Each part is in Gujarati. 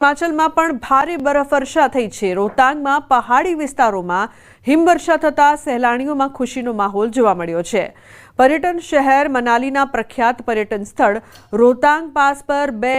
હિમાચલમાં પણ ભારે બરફવર્ષા થઈ છે. રોહતાંગમાં પહાડી વિસ્તારોમાં હિમવર્ષા થતા સહેલાણીઓમાં ખુશીનો માહોલ જોવા મળ્યો છે. પર્યટન શહેર મનાલીના પ્રખ્યાત પર્યટન સ્થળ રોહતાંગ પાસ પર બે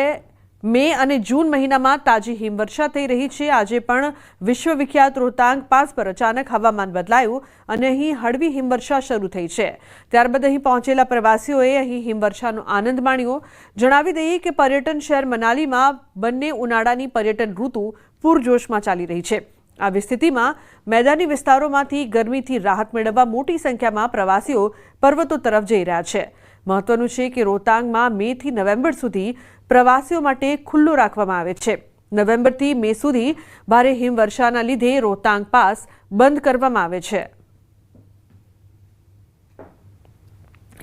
મે અને જૂન મહિનામાં તાજી હિમવર્ષા થઈ રહી છે. આજે પણ વિશ્વવિખ્યાત રોહતાંગ પાસ પર અચાનક હવામાન બદલાયું અને અહીં હળવી હિમવર્ષા શરૂ થઈ છે. ત્યારબાદ અહીં પહોંચેલા પ્રવાસીઓએ અહીં હિમવર્ષાનો આનંદ માણ્યો. જણાવી દઈએ કે પર્યટન શહેર મનાલીમાં બંને ઉનાળાની પર્યટન ઋતુ પૂરજોશમાં ચાલી રહી છે. આવી સ્થિતિમાં મેદાની વિસ્તારોમાંથી ગરમીથી રાહત મેળવવા મોટી સંખ્યામાં પ્રવાસીઓ પર્વતો તરફ જઈ રહ્યા છે. મહત્વનું છે કે રોહતાંગમાં મેથી નવેમ્બર સુધી પ્રવાસીઓ માટે ખુલ્લો રાખવામાં આવે છે. નવેમ્બરથી મે સુધી ભારે હિમવર્ષાના લીધે રોહતાંગ પાસ બંધ કરવામાં આવે છે.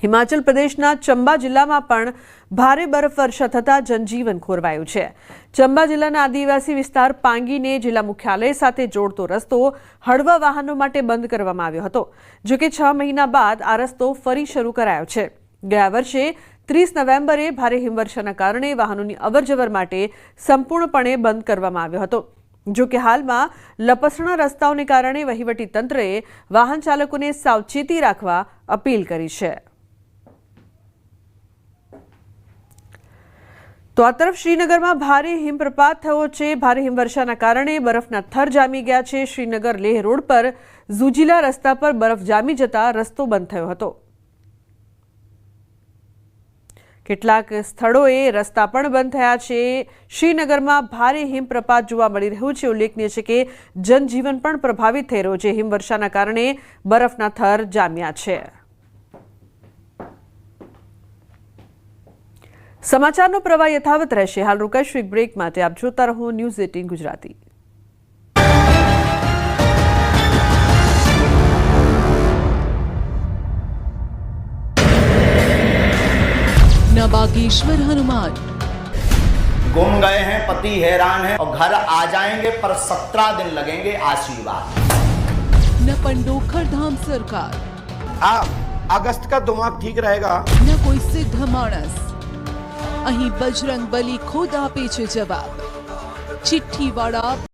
હિમાચલ પ્રદેશના ચંબા જિલ્લામાં પણ ભારે બરફવર્ષા થતાં જનજીવન ખોરવાયું છે. ચંબા જિલ્લાના આદિવાસી વિસ્તાર પાંગીને જિલ્લા મુખ્યાલય સાથે જોડતો રસ્તો હળવા વાહનો માટે બંધ કરવામાં આવ્યો હતો જો કે છ મહિના બાદ આ રસ્તો ફરી શરૂ કરાયો છે. ગયા વર્ષે ત્રીસ નવેમ્બરે ભારે હિમવર્ષાના કારણે વાહનોની અવરજવર માટે સંપૂર્ણપણે બંધ કરવામાં આવ્યો હતો. જો કે હાલમાં લપસણા રસ્તાઓને કારણે વહીવટી તંત્રએ વાહન ચાલકોને સાવચેતી રાખવા અપીલ કરી છે. તો આ તરફ શ્રીનગરમાં ભારે હિમપ્રપાત થયો છે. ભારે હિમવર્ષાના કારણે બરફના થર જામી ગયા છે. શ્રીનગર લેહ રોડ પર ઝુજીલા રસ્તા પર બરફ જામી જતા રસ્તો બંધ થયો હતો. કેટલાક સ્થળોએ રસ્તા પણ બંધ થયા છે. શ્રીનગરમાં ભારે હિમપ્રપાત જોવા મળી રહ્યું છે. ઉલ્લેખનીય છે કે જનજીવન પણ પ્રભાવિત થઈ રહ્યું છે. હિમવર્ષાના કારણે બરફના થર જામ્યા છે. સમાચારનો પ્રવાહ યથાવત રહેશે. હાલ રોકાઈશું બ્રેક માટે. આપ જોતા રહો ન્યૂઝ એટીન ગુજરાતી. बीना बागेश्वर हनुमान। गुम गए हैं पति हैरान है और घर आ जाएँगे पर सत्रह दिन लगेंगे आशीर्वाद। न पंडोखर धाम सरकार। आ, अगस्त का दिमाग ठीक रहेगा। न कोई सिद्ध मानस। अही बजरंग बली खुद आपे जवाब। चिट्ठी वाड़ा